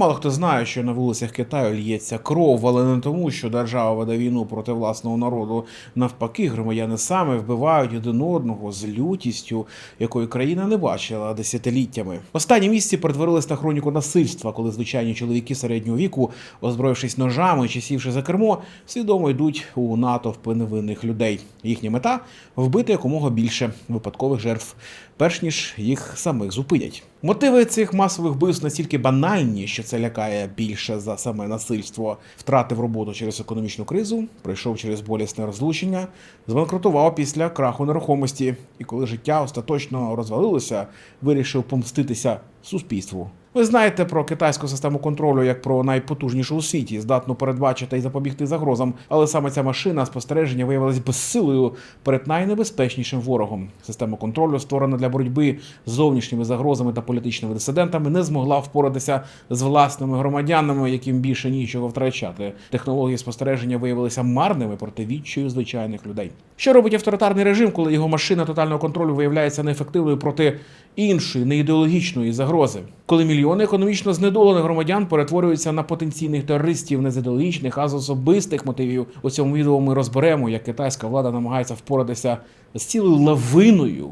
Мало хто знає, що на вулицях Китаю л'ється кров, але не тому, що держава веде війну проти власного народу. Навпаки, громадяни саме вбивають один одного з лютістю, якої країна не бачила десятиліттями. Останні місяці перетворились на хроніку насильства, коли звичайні чоловіки середнього віку, озброївшись ножами чи сівши за кермо, свідомо йдуть у натовпи невинних людей. Їхня мета вбити якомога більше випадкових жертв, перш ніж їх самих зупинять. Мотиви цих масових вбивств настільки банальні, що це лякає більше за саме насильство. Втратив роботу через економічну кризу, пройшов через болісне розлучення, збанкрутував після краху нерухомості. І коли життя остаточно розвалилося, вирішив помститися суспільству. Ви знаєте про китайську систему контролю як про найпотужнішу у світі, здатну передбачити і запобігти загрозам. Але саме ця машина спостереження виявилась безсилою перед найнебезпечнішим ворогом. Система контролю, створена для боротьби з зовнішніми загрозами та політичними дисидентами, не змогла впоратися з власними громадянами, яким більше нічого втрачати. Технології спостереження виявилися марними проти відчаю звичайних людей. Що робить авторитарний режим, коли його машина тотального контролю виявляється неефективною проти іншої неідеологічної загрози? Коли мільйони економічно знедолених громадян перетворюються на потенційних терористів не з ідеологічних, а з особистих мотивів. У цьому відео ми розберемо, як китайська влада намагається впоратися з цілою лавиною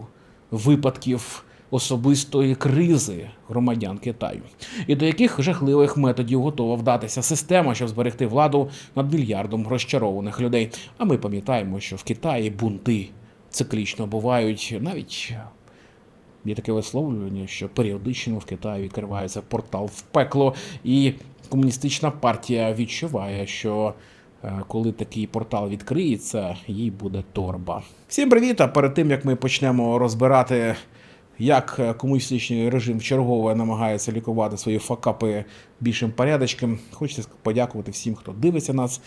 випадків особистої кризи громадян Китаю, і до яких жахливих методів готова вдатися система, щоб зберегти владу над мільярдом розчарованих людей. А ми пам'ятаємо, що в Китаї бунти циклічно бувають навіть. Є таке висловлювання, що періодично в Китаї відкривається портал в пекло, і комуністична партія відчуває, що е, коли такий портал відкриється, їй буде торба. Всім привіт! А перед тим як ми почнемо розбирати, як е, комуністичний режим чергове намагається лікувати свої факапи більшим порядочком, хочеться подякувати всім, хто дивиться нас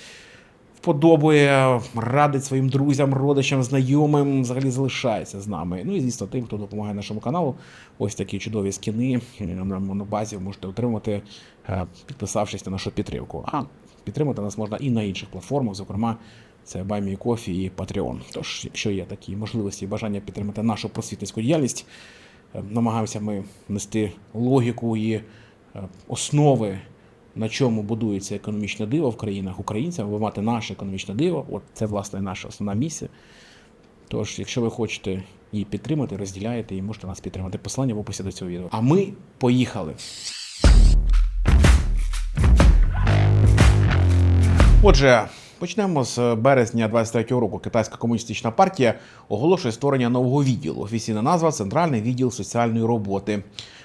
вподобає, радить своїм друзям, родичам, знайомим, взагалі залишається з нами. Ну і звісно, тим, хто допомагає нашому каналу. Ось такі чудові скіни на монобазі можете отримати, е, підписавшись на нашу підтримку. А підтримати нас можна і на інших платформах, зокрема. Це BuyMeCoffee і Patreon. Тож, якщо є такі можливості і бажання підтримати нашу просвітницьку діяльність, е, намагаємося ми нести логіку і е, основи на чому будується економічне диво в країнах українцям, ви мати наше економічне диво. От це власне наша основна місія. Тож, якщо ви хочете її підтримати, розділяєте і можете нас підтримати. Посилання в описі до цього відео. А ми поїхали. Отже, почнемо з березня 23-го року. Китайська комуністична партія оголошує створення нового відділу. Офіційна назва Центральний відділ соціальної роботи.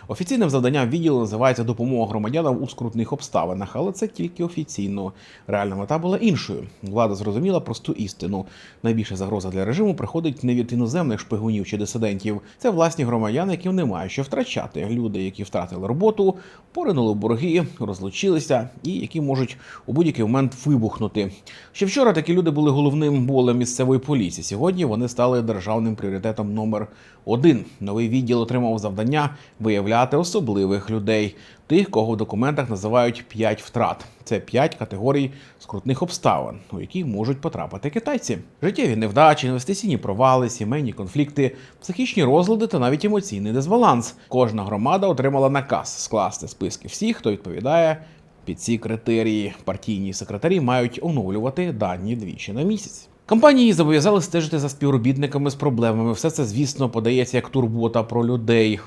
Офіційним завданням відділу називається допомога громадянам у скрутних обставинах, але це тільки офіційно. Реальна мета була іншою. Влада зрозуміла просту істину. Найбільша загроза для режиму приходить не від іноземних шпигунів чи дисидентів. Це власні громадяни, яким немає що втрачати. Люди, які втратили роботу, поринули борги, розлучилися і які можуть у будь-який момент вибухнути. Ще вчора такі люди були головним болем місцевої поліції. Сьогодні вони стали державним пріоритетом номер один. Новий відділ отримав завдання виявляти особливих людей, тих, кого в документах називають п'ять втрат. Це п'ять категорій скрутних обставин, у які можуть потрапити китайці: життєві невдачі, інвестиційні провали, сімейні конфлікти, психічні розлади та навіть емоційний дисбаланс. Кожна громада отримала наказ скласти списки всіх, хто відповідає. Під ці критерії партійні секретарі мають оновлювати дані двічі на місяць. Компанії зобов'язали стежити за співробітниками з проблемами. Все це, звісно, подається як турбота про людей.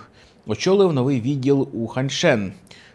Очолив новий відділ у Ханьшен.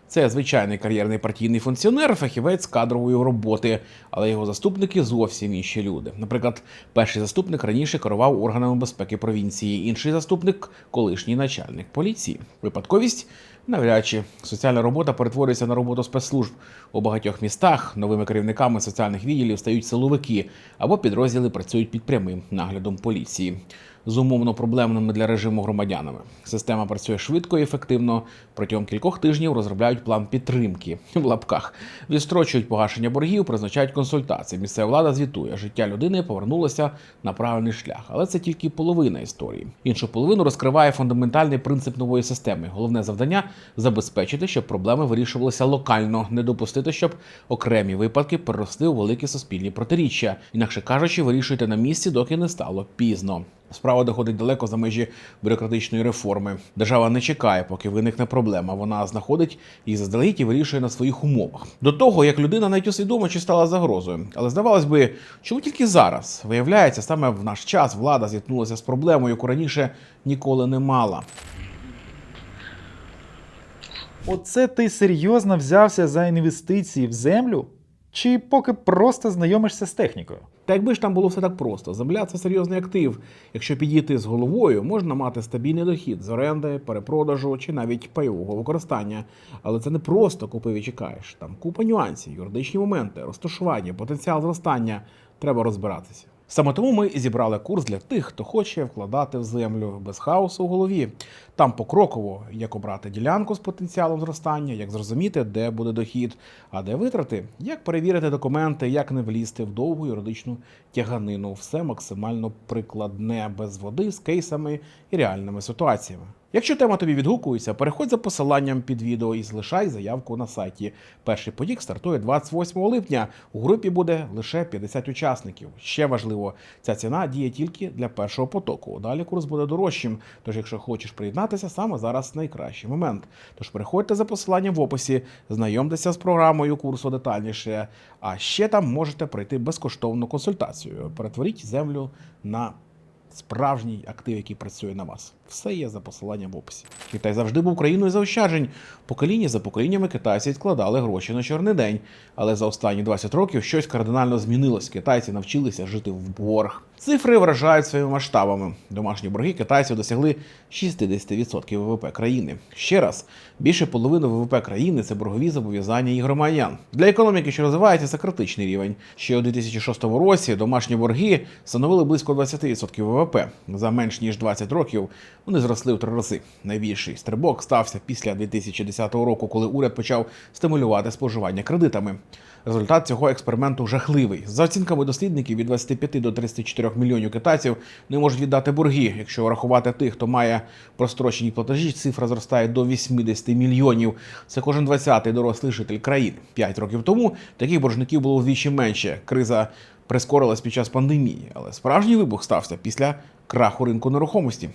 Це звичайний кар'єрний партійний функціонер, фахівець кадрової роботи, але його заступники зовсім інші люди. Наприклад, перший заступник раніше керував органами безпеки провінції, інший заступник колишній начальник поліції. Випадковість навряд чи соціальна робота перетворюється на роботу спецслужб у багатьох містах. Новими керівниками соціальних відділів стають силовики або підрозділи працюють під прямим наглядом поліції з умовно проблемними для режиму громадянами. Система працює швидко і ефективно. Протягом кількох тижнів розробляють план підтримки в лапках, відстрочують погашення боргів, призначають консультації. Місцева влада звітує, життя людини повернулося на правильний шлях, але це тільки половина історії. Іншу половину розкриває фундаментальний принцип нової системи. Головне завдання забезпечити, щоб проблеми вирішувалися локально, не допустити, щоб окремі випадки переросли у великі суспільні протиріччя. Інакше кажучи, вирішуйте на місці, доки не стало пізно. Справа доходить далеко за межі бюрократичної реформи. Держава не чекає, поки виникне проблема. Вона знаходить її заздалегідь і вирішує на своїх умовах. До того як людина навіть усвідомо чи стала загрозою. Але здавалось би, чому тільки зараз виявляється, саме в наш час влада зіткнулася з проблемою, яку раніше ніколи не мала. Оце ти серйозно взявся за інвестиції в землю? Чи поки просто знайомишся з технікою? Та якби ж там було все так просто, земля це серйозний актив. Якщо підійти з головою, можна мати стабільний дохід з оренди, перепродажу чи навіть пайового використання. Але це не просто купив і чекаєш. Там купа нюансів, юридичні моменти, розташування, потенціал зростання. Треба розбиратися. Саме тому ми зібрали курс для тих, хто хоче вкладати в землю без хаосу у голові. Там покроково, як обрати ділянку з потенціалом зростання, як зрозуміти, де буде дохід, а де витрати, як перевірити документи, як не влізти в довгу юридичну тяганину. Все максимально прикладне, без води, з кейсами і реальними ситуаціями. Якщо тема тобі відгукується, переходь за посиланням під відео і залишай заявку на сайті. Перший потік стартує 28 липня. У групі буде лише 50 учасників. Ще важливо, ця ціна діє тільки для першого потоку. Далі курс буде дорожчим. Тож, якщо хочеш приєднатися, саме зараз найкращий момент. Тож переходьте за посиланням в описі, знайомтеся з програмою курсу детальніше. А ще там можете пройти безкоштовну консультацію. Перетворіть землю на справжній актив, який працює на вас. Все є за посиланням в описі. Китай завжди був країною заощаджень. Покоління за поколіннями китайці відкладали гроші на чорний день. Але за останні 20 років щось кардинально змінилось. Китайці навчилися жити в борг. Цифри вражають своїми масштабами. Домашні борги китайців досягли 60% ВВП країни. Ще раз, більше половини ВВП країни це боргові зобов'язання і громадян. Для економіки, що розвивається, це критичний рівень. Ще у 2006 році домашні борги становили близько 20% ВВП. За менш ніж 20 років вони зросли в три рази. Найбільший стрибок стався після 2010 року, коли уряд почав стимулювати споживання кредитами. Результат цього експерименту жахливий. За оцінками дослідників, від 25 до 34 мільйонів китайців не можуть віддати борги. Якщо врахувати тих, хто має прострочені платежі, цифра зростає до 80 мільйонів. Це кожен 20-й дорослий житель країни. П'ять років тому таких боржників було вдвічі менше. Криза прискорилась під час пандемії, але справжній вибух стався після краху ринку нерухомості.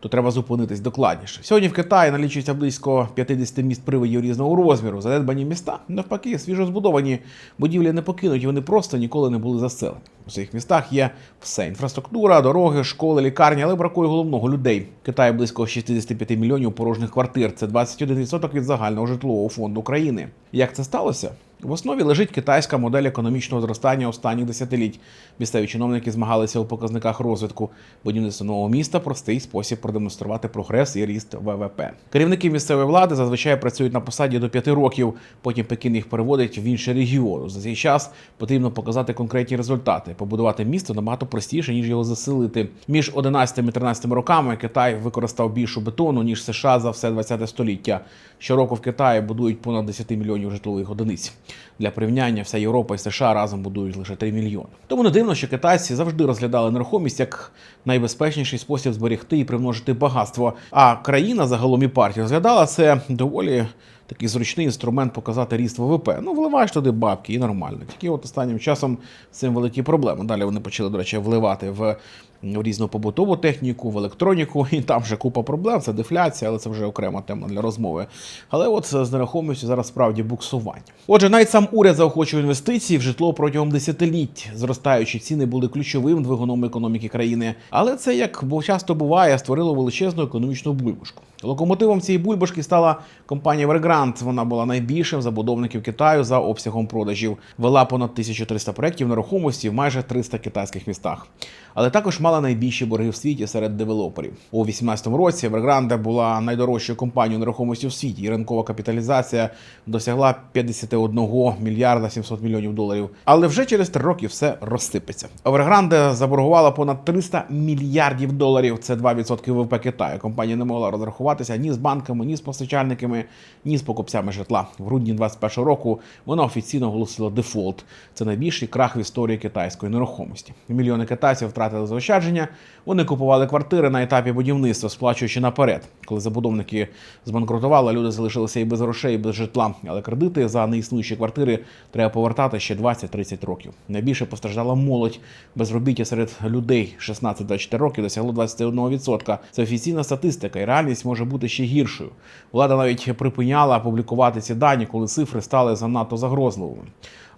То треба зупинитись докладніше. Сьогодні в Китаї налічується близько 50 міст привидів різного розміру. Задедбані міста, навпаки, свіжо збудовані будівлі не покинуті, вони просто ніколи не були заселені. У цих містах є все: інфраструктура, дороги, школи, лікарні, але бракує головного людей. В Китаї близько 65 мільйонів порожніх квартир. Це 21% від загального житлового фонду країни. Як це сталося? В основі лежить китайська модель економічного зростання останніх десятиліть. Місцеві чиновники змагалися у показниках розвитку. Будівництво нового міста простий спосіб продемонструвати прогрес і ріст ВВП. Керівники місцевої влади зазвичай працюють на посаді до 5 років. Потім Пекін їх переводить в інший регіон. За цей час потрібно показати конкретні результати. Побудувати місто набагато простіше ніж його заселити. Між 11 і 13 роками Китай використав більшу бетону ніж США за все 20 століття. Щороку в Китаї будують понад 10 мільйонів житлових одиниць. Для порівняння вся Європа і США разом будують лише 3 мільйони. Тому не дивно, що китайці завжди розглядали нерухомість як найбезпечніший спосіб зберегти і примножити багатство. А країна загалом і партія розглядала це доволі. Такий зручний інструмент показати ріст ВВП. Ну, вливаєш туди бабки і нормально. Тільки от останнім часом з цим великі проблеми. Далі вони почали, до речі, вливати в різну побутову техніку, в електроніку, і там вже купа проблем. Це дефляція, але це вже окрема тема для розмови. Але от з нерухомістю зараз справді буксування. Отже, навіть сам уряд заохочує інвестиції в житло протягом десятиліть. Зростаючі ціни були ключовим двигуном економіки країни. Але це, як часто буває, створило величезну економічну бульбашку. Локомотивом цієї бульбашки стала компанія Evergrande. Вона була найбільшим забудовників Китаю за обсягом продажів. Вела понад 1300 проєктів нерухомості в майже 300 китайських містах. Але також мала найбільші борги в світі серед девелоперів. У 2018 році Evergrande була найдорожчою компанією нерухомості у світі. і Ринкова капіталізація досягла 51 мільярда 700 мільйонів доларів. Але вже через три роки все розсипеться. Evergrande заборгувала понад 300 мільярдів доларів. Це 2% ВВП Китаю. Компанія не могла розрахувати спілкуватися ні з банками, ні з постачальниками, ні з покупцями житла. В грудні 2021 року вона офіційно оголосила дефолт. Це найбільший крах в історії китайської нерухомості. Мільйони китайців втратили заощадження. Вони купували квартири на етапі будівництва, сплачуючи наперед. Коли забудовники збанкрутували, люди залишилися і без грошей, і без житла. Але кредити за неіснуючі квартири треба повертати ще 20-30 років. Найбільше постраждала молодь. Безробіття серед людей 16-24 років досягло 21%. Це офіційна статистика, і реальність може бути ще гіршою. Влада навіть припиняла публікувати ці дані, коли цифри стали занадто загрозливими.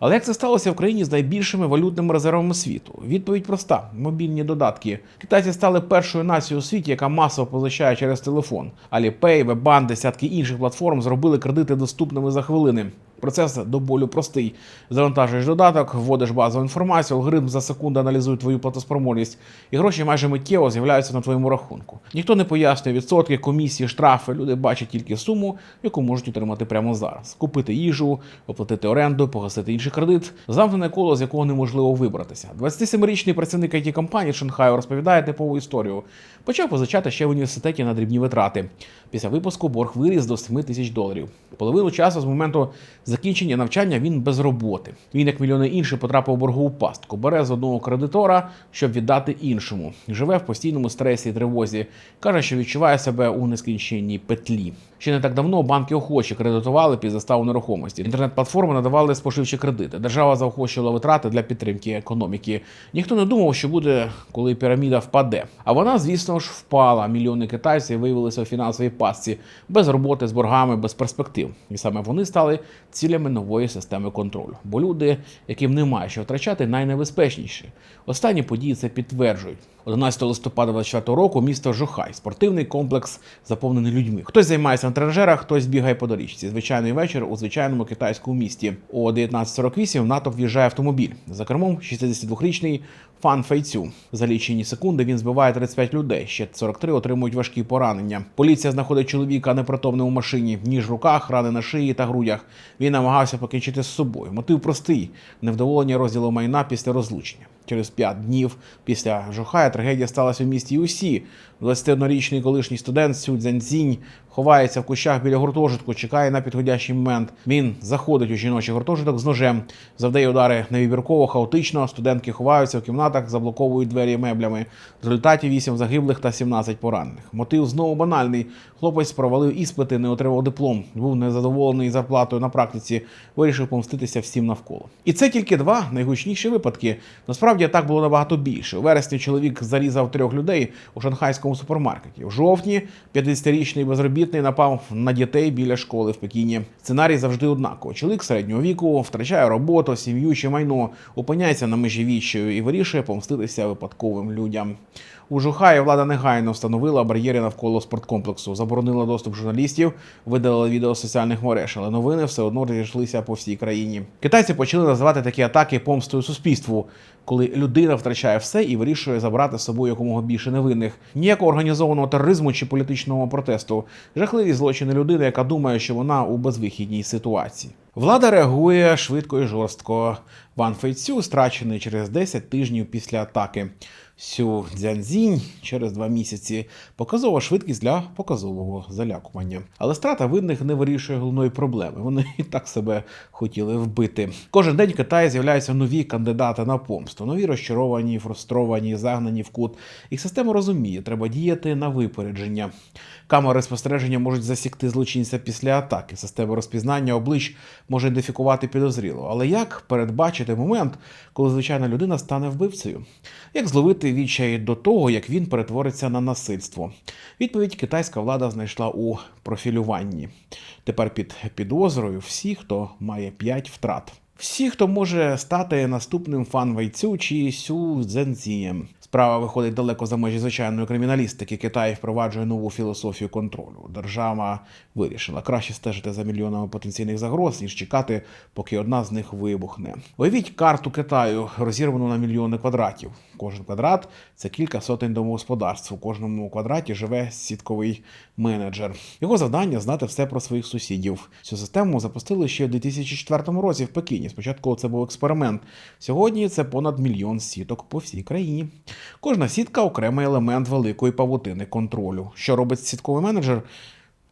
Але як це сталося в країні з найбільшими валютними резервами світу? Відповідь проста: мобільні додатки. Китайці стали першою нацією у світі, яка масово позичає через телефон. Alipay, Webbank, десятки інших платформ зробили кредити доступними за хвилини. Процес до болю простий. Завантажуєш додаток, вводиш базову інформацію, алгоритм за секунду аналізує твою платоспроможність, і гроші майже миттєво з'являються на твоєму рахунку. Ніхто не пояснює відсотки, комісії, штрафи. Люди бачать тільки суму, яку можуть отримати прямо зараз: купити їжу, оплатити оренду, погасити інший кредит, замкнене коло, з якого неможливо вибратися. 27-річний працівник it компанії Шанхаю розповідає типову історію. Почав позичати ще в університеті на дрібні витрати. Після випуску борг виріс до 7 тисяч доларів. Половину часу з моменту закінчення навчання він без роботи. Він, як мільйони інших, потрапив у боргову пастку. Бере з одного кредитора, щоб віддати іншому. Живе в постійному стресі і тривозі. каже, що відчуває себе у нескінченній петлі. Ще не так давно банки охочі кредитували під заставу нерухомості. Інтернет-платформи надавали споживчі кредити. Держава заохочувала витрати для підтримки економіки. Ніхто не думав, що буде, коли піраміда впаде. А вона, звісно ж, впала. Мільйони китайців виявилися у фінансовій пастці без роботи, з боргами, без перспектив. І саме вони стали цілями нової системи контролю. Бо люди, яким немає що втрачати, найнебезпечніші. Останні події це підтверджують. 11 листопада 24 року місто Жухай, спортивний комплекс, заповнений людьми. Хтось займається на тренажерах, хтось бігає по доріжці. Звичайний вечір у звичайному китайському місті. О 19.48 в НАТО в'їжджає автомобіль. За кермом 62-річний Фан Фейцю. За лічені секунди він збиває 35 людей. Ще 43 отримують важкі поранення. Поліція знаходить чоловіка непритомним у машині, ніж в руках, рани на шиї та грудях. Він намагався покінчити з собою. Мотив простий: невдоволення розділу майна після розлучення. Через п'ять днів після Жухая трагедія сталася в місті Усі. 21-річний колишній студент Сю Цзяньцінь ховається в кущах біля гуртожитку, чекає на підходящий момент. Він заходить у жіночий гуртожиток з ножем, завдає удари невибірково, хаотично. Студентки ховаються в кімнатах, заблоковують двері меблями. В результаті 8 загиблих та 17 поранених. Мотив знову банальний. Хлопець провалив іспити, не отримав диплом, був незадоволений зарплатою на практиці, вирішив помститися всім навколо. І це тільки два найгучніші випадки. Насправді так було набагато більше. У вересні чоловік зарізав трьох людей у шанхайському супермаркеті. У жовтні 50-річний безробітний напав на дітей біля школи в Пекіні. Сценарій завжди однаково. Чоловік середнього віку втрачає роботу, сім'ю чи майно, опиняється на межі відчаю і вирішує помститися випадковим людям. У Жухаї влада негайно встановила бар'єри навколо спорткомплексу, заборонила доступ журналістів, видалила відео з соціальних мереж, але новини все одно розійшлися по всій країні. Китайці почали називати такі атаки помстою суспільству, коли людина втрачає все і вирішує забрати з собою якомога більше невинних. Ніякого організованого тероризму чи політичного протесту. Жахливі злочини людини, яка думає, що вона у безвихідній ситуації. Влада реагує швидко і жорстко. Ван Фейцю страчений через 10 тижнів після атаки. Сю Цзяньзінь через два місяці показова швидкість для показового залякування. Але страта винних не вирішує головної проблеми. Вони і так себе хотіли вбити. Кожен день в Китаї з'являються нові кандидати на помсту, нові розчаровані, фрустровані, загнані в кут. Їх система розуміє, треба діяти на випередження. Камери спостереження можуть засікти злочинця після атаки. Система розпізнання облич може ідентифікувати підозріло. Але як передбачити момент, коли звичайна людина стане вбивцею? Як зловити відчай до того, як він перетвориться на насильство? Відповідь китайська влада знайшла у профілюванні. Тепер під підозрою всі, хто має 5 втрат. Всі, хто може стати наступним фан Вайцю чи Сю Цзензієм. Справа виходить далеко за межі звичайної криміналістики. Китай впроваджує нову філософію контролю. Держава вирішила краще стежити за мільйонами потенційних загроз, ніж чекати, поки одна з них вибухне. Уявіть карту Китаю, розірвану на мільйони квадратів. Кожен квадрат це кілька сотень домогосподарств. У кожному квадраті живе сітковий менеджер. Його завдання знати все про своїх сусідів. Цю систему запустили ще в 2004 році в Пекіні. Спочатку це був експеримент. Сьогодні це понад мільйон сіток по всій країні. Кожна сітка окремий елемент великої павутини контролю. Що робить сітковий менеджер?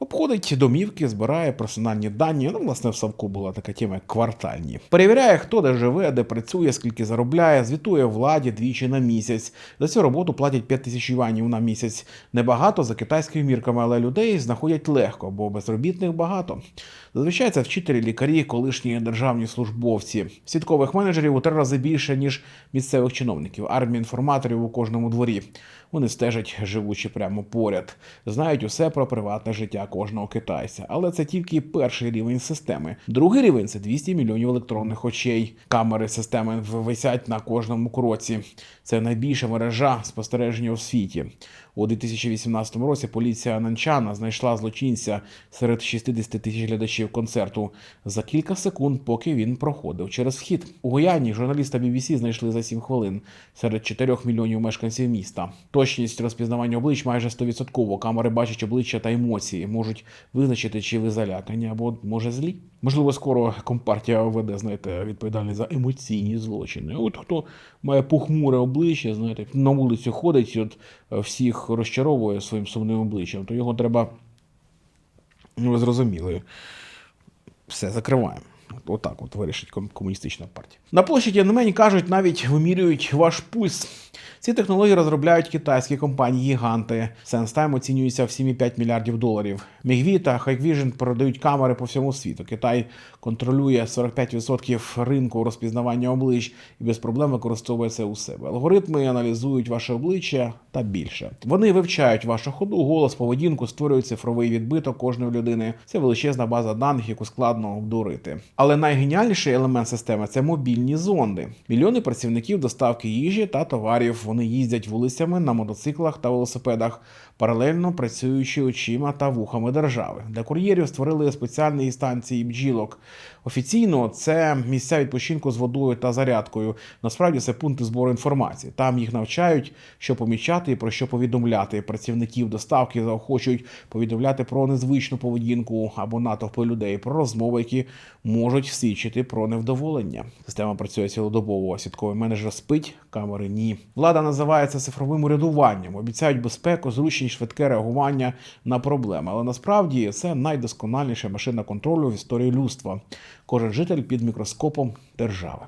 Обходить домівки, збирає персональні дані. Ну, власне, в Савку була така тема як квартальні. Перевіряє, хто де живе, де працює, скільки заробляє, звітує владі двічі на місяць. За цю роботу платять 5 тисяч юанів на місяць. Небагато за китайськими мірками, але людей знаходять легко, бо безробітних багато. Зазвичай це вчителі, лікарі, колишні державні службовці. Сіткових менеджерів у три рази більше, ніж місцевих чиновників, армії інформаторів у кожному дворі. Вони стежать, живучи прямо поряд, знають усе про приватне життя кожного китайця. Але це тільки перший рівень системи. Другий рівень це 200 мільйонів електронних очей. Камери системи висять на кожному кроці. Це найбільша мережа спостереження у світі. У 2018 році поліція Нанчана знайшла злочинця серед 60 тисяч глядачів концерту за кілька секунд, поки він проходив через вхід. У Гуяні журналіста BBC знайшли за 7 хвилин серед 4 мільйонів мешканців міста. Точність розпізнавання облич майже 100%. Камери бачать обличчя та емоції, можуть визначити, чи ви залякані або може злі. Можливо, скоро компартія веде, знаєте, відповідальність за емоційні злочини. От хто має похмуре обличчя, знаєте, на вулицю ходить, і от е, всіх розчаровує своїм сумним обличчям, то його треба, ну зрозуміло. все закриваємо. От- Отак от вирішить ком- комуністична партія. На площі Тяньаньмень, кажуть, навіть вимірюють ваш пульс. Ці технології розробляють китайські компанії-гіганти. SenseTime оцінюється в 7,5 мільярдів доларів. Мігві та Hikvision продають камери по всьому світу. Китай контролює 45% ринку розпізнавання облич і без проблем використовує це у себе. Алгоритми аналізують ваше обличчя та більше. Вони вивчають вашу ходу, голос, поведінку, створюють цифровий відбиток кожної людини. Це величезна база даних, яку складно обдурити. Але найгеніальніший елемент системи це мобільні зонди. Мільйони працівників доставки їжі та товарів. Вони їздять вулицями на мотоциклах та велосипедах, паралельно працюючи очима та вухами держави. Для кур'єрів створили спеціальні станції бджілок. Офіційно це місця відпочинку з водою та зарядкою. Насправді це пункти збору інформації. Там їх навчають, що помічати і про що повідомляти. Працівників доставки заохочують повідомляти про незвичну поведінку або натовпи людей, про розмови, які можуть свідчити про невдоволення. Система працює цілодобово. Сітковий менеджер спить, камери ні. Влада називає це цифровим урядуванням. Обіцяють безпеку, зручність, швидке реагування на проблеми. Але насправді це найдосконаліша машина контролю в історії людства. Кожен житель під мікроскопом держави.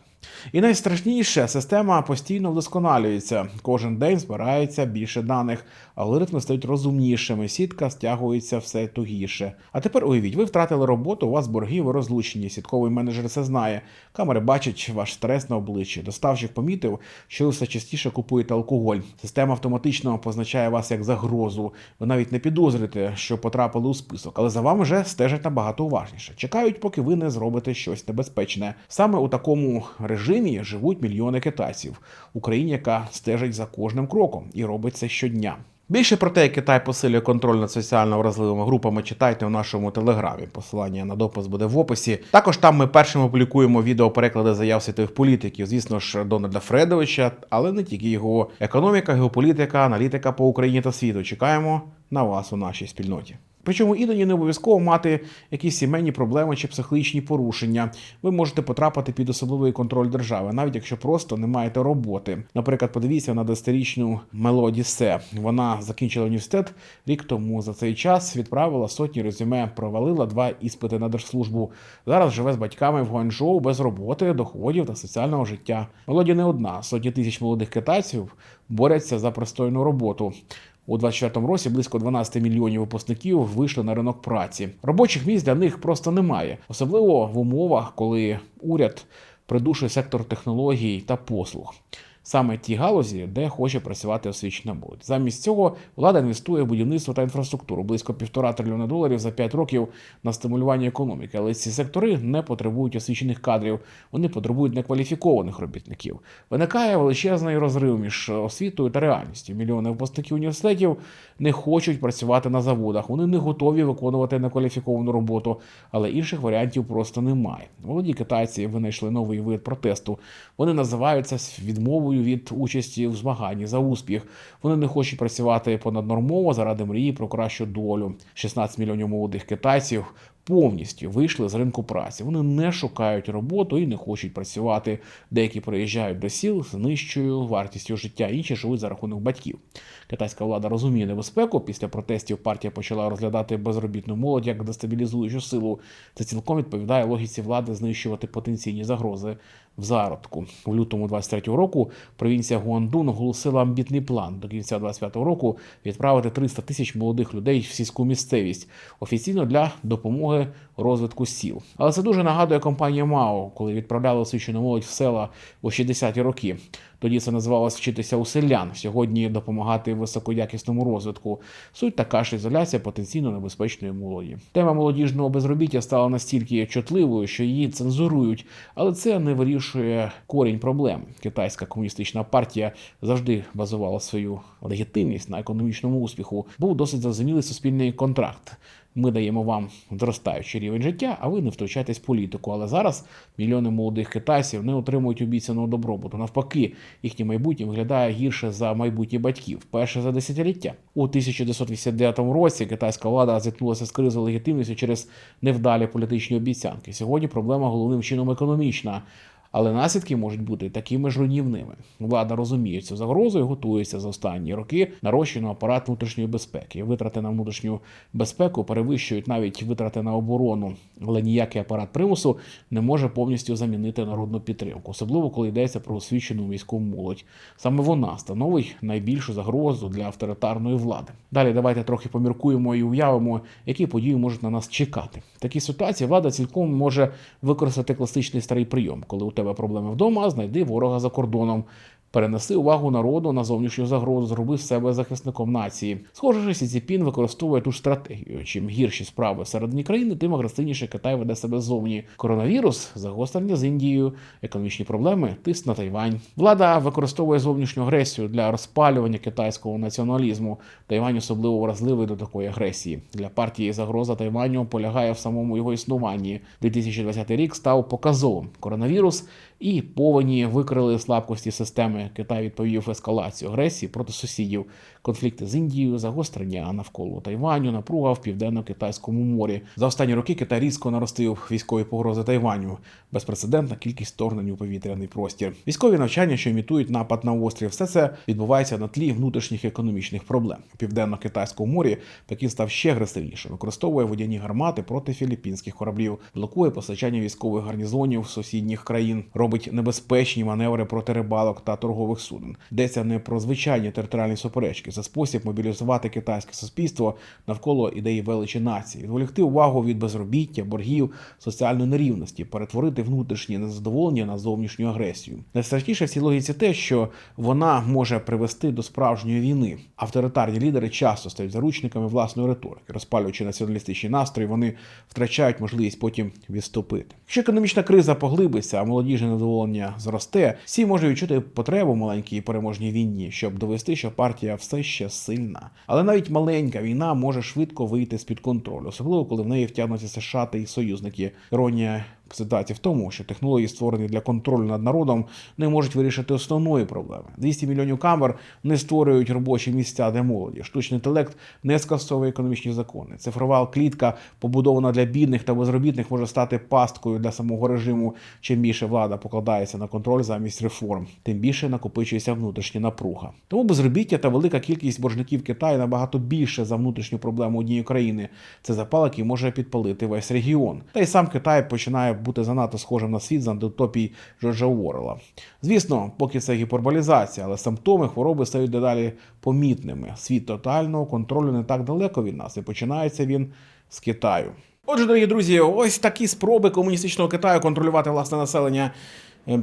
І найстрашніше, система постійно вдосконалюється. Кожен день збирається більше даних, алгоритми стають розумнішими, сітка стягується все тугіше. А тепер уявіть, ви втратили роботу, у вас борги, ви розлучені. Сітковий менеджер це знає. Камери бачать ваш стрес на обличчі. Доставщик помітив, що ви все частіше купуєте алкоголь. Система автоматично позначає вас як загрозу. Ви навіть не підозрюєте, що потрапили у список, але за вами вже стежать набагато уважніше. Чекають, поки ви не зробите щось небезпечне. Саме у такому режимі живуть мільйони китайців. Україні, яка стежить за кожним кроком і робить це щодня. Більше про те, як Китай посилює контроль над соціально вразливими групами, читайте у нашому телеграмі. Посилання на допис буде в описі. Також там ми першими публікуємо відеопереклади заяв світових політиків, звісно ж, Дональда Фредовича, але не тільки його економіка, геополітика, аналітика по Україні та світу. Чекаємо на вас у нашій спільноті. Причому іноді не обов'язково мати якісь сімейні проблеми чи психологічні порушення. Ви можете потрапити під особливий контроль держави, навіть якщо просто не маєте роботи. Наприклад, подивіться на десятирічну Мелоді Се. Вона закінчила університет рік тому. За цей час відправила сотні резюме, провалила два іспити на держслужбу. Зараз живе з батьками в Гуанчжоу без роботи, доходів та соціального життя. Мелоді не одна. Сотні тисяч молодих китайців борються за пристойну роботу. У 24 році близько 12 мільйонів випускників вийшли на ринок праці. Робочих місць для них просто немає, особливо в умовах, коли уряд придушує сектор технологій та послуг. Саме ті галузі, де хоче працювати освічена молодь. Замість цього влада інвестує в будівництво та інфраструктуру близько півтора трильйона доларів за 5 років на стимулювання економіки. Але ці сектори не потребують освічених кадрів, вони потребують некваліфікованих робітників. Виникає величезний розрив між освітою та реальністю. Мільйони випускників університетів не хочуть працювати на заводах, вони не готові виконувати некваліфіковану роботу, але інших варіантів просто немає. Молоді китайці винайшли новий вид протесту. Вони називаються відмовою від участі в змаганні за успіх. Вони не хочуть працювати понаднормово заради мрії про кращу долю. 16 мільйонів молодих китайців повністю вийшли з ринку праці. Вони не шукають роботу і не хочуть працювати. Деякі приїжджають до сіл з нижчою вартістю життя, інші живуть за рахунок батьків. Китайська влада розуміє небезпеку. Після протестів партія почала розглядати безробітну молодь як дестабілізуючу силу. Це цілком відповідає логіці влади знищувати потенційні загрози в зародку. В лютому 23-го року провінція Гуандун оголосила амбітний план до кінця 25-го року відправити 300 тисяч молодих людей в сільську місцевість офіційно для допомоги розвитку сіл. Але це дуже нагадує компанія МАО, коли відправляли освічену молодь в села у 60-ті роки. Тоді це називалось вчитися у селян. Сьогодні допомагати високоякісному розвитку. Суть така ж ізоляція потенційно небезпечної молоді. Тема молодіжного безробіття стала настільки чутливою, що її цензурують, але це не вирішує корінь проблем. Китайська комуністична партія завжди базувала свою легітимність на економічному успіху. Був досить зрозумілий суспільний контракт. Ми даємо вам зростаючий рівень життя, а ви не втручайтесь в політику. Але зараз мільйони молодих китайців не отримують обіцяного добробуту. Навпаки, їхнє майбутнє виглядає гірше за майбутнє батьків, перше за десятиліття. У 1989 році китайська влада зіткнулася з кризою легітимності через невдалі політичні обіцянки. Сьогодні проблема головним чином економічна. Але наслідки можуть бути такими ж руйнівними. Влада розуміє цю загрозу і готується за останні роки нарощено апарат внутрішньої безпеки. Витрати на внутрішню безпеку перевищують навіть витрати на оборону, але ніякий апарат примусу не може повністю замінити народну підтримку, особливо коли йдеться про освічену міську молодь. Саме вона становить найбільшу загрозу для авторитарної влади. Далі давайте трохи поміркуємо і уявимо, які події можуть на нас чекати. В такій ситуації влада цілком може використати класичний старий прийом, коли у тебе проблеми вдома, знайди ворога за кордоном. Перенеси увагу народу на зовнішню загрозу, зроби себе захисником нації. Схоже, що Сі Цзіпін використовує ту ж стратегію. Чим гірші справи всередині країни, тим агресивніше Китай веде себе ззовні. Коронавірус, загострення з Індією, економічні проблеми, тиск на Тайвань. Влада використовує зовнішню агресію для розпалювання китайського націоналізму. Тайвань особливо вразливий до такої агресії. Для партії загроза Тайваню полягає в самому його існуванні. 2020 рік став показовим. Коронавірус і повені викрили слабкості системи. Китай відповів ескалацію агресії проти сусідів, конфлікти з Індією, загострення навколо Тайваню, напруга в південно-китайському морі. За останні роки Китай різко наростив військові погрози Тайваню, безпрецедентна кількість вторгнень у повітряний простір. Військові навчання, що імітують напад на острів, все це відбувається на тлі внутрішніх економічних проблем. У південно-китайському морі Пекін став ще агресивніше, використовує водяні гармати проти філіппінських кораблів, блокує постачання військових гарнізонів сусідніх країн, робить небезпечні маневри проти рибалок та торгових суден. Йдеться не про звичайні територіальні суперечки, це спосіб мобілізувати китайське суспільство навколо ідеї величі нації, відволікти увагу від безробіття, боргів, соціальної нерівності, перетворити внутрішнє незадоволення на зовнішню агресію. Найстрашніше в цій логіці те, що вона може привести до справжньої війни. Авторитарні лідери часто стають заручниками власної риторики, розпалюючи націоналістичні настрої, вони втрачають можливість потім відступити. Якщо економічна криза поглибиться, а молодіжне невдоволення зросте, всі можуть відчути потребу маленькій переможній війні, щоб довести, що партія все ще сильна. Але навіть маленька війна може швидко вийти з під контролю, особливо коли в неї втягнуться США та їх союзники. Іронія ситуації в тому, що технології, створені для контролю над народом, не можуть вирішити основної проблеми. 200 мільйонів камер не створюють робочі місця для молоді. Штучний інтелект не скасовує економічні закони. Цифрова клітка, побудована для бідних та безробітних, може стати пасткою для самого режиму. Чим більше влада покладається на контроль замість реформ, тим більше накопичується внутрішня напруга. Тому безробіття та велика кількість боржників Китаю набагато більше за внутрішню проблему однієї країни. Це запал, який може підпалити весь регіон. Та й сам Китай починає бути занадто схожим на світ з антиутопій Джорджа Уоррела. Звісно, поки це гіперболізація, але симптоми хвороби стають дедалі помітними. Світ тотального контролю не так далеко від нас, і починається він з Китаю. Отже, дорогі друзі, ось такі спроби комуністичного Китаю контролювати власне населення. е,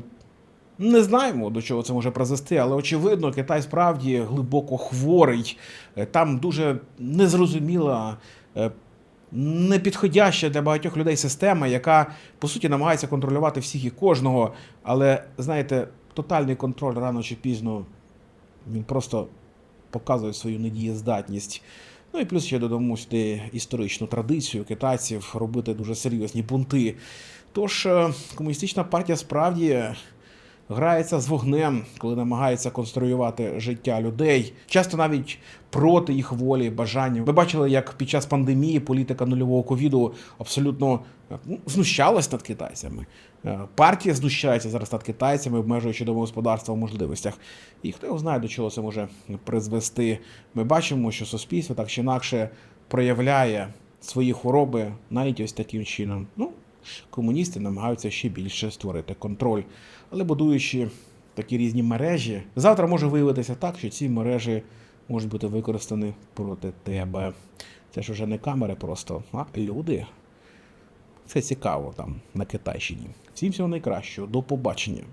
Не знаємо, до чого це може призвести, але очевидно, Китай справді глибоко хворий. Е, Там дуже незрозуміла, е, непідходяща для багатьох людей система, яка по суті намагається контролювати всіх і кожного. Але знаєте, тотальний контроль рано чи пізно він просто показує свою недієздатність. Ну і плюс ще додамо сюди історичну традицію китайців робити дуже серйозні бунти. Тож е, комуністична партія справді грається з вогнем, коли намагається конструювати життя людей, часто навіть проти їх волі, бажання. Ми бачили, як під час пандемії політика нульового ковіду абсолютно е, ну, знущалась над китайцями. Е, Партія знущається зараз над китайцями, обмежуючи домогосподарство в можливостях. І хто його знає, до чого це може призвести. Ми бачимо, що суспільство так чи інакше проявляє свої хвороби навіть ось таким чином. Ну, комуністи намагаються ще більше створити контроль, але будуючи такі різні мережі, завтра може виявитися так, що ці мережі можуть бути використані проти тебе. Це ж уже не камери просто, а люди. Це цікаво там на Китайщині. Всім всього найкращого, до побачення.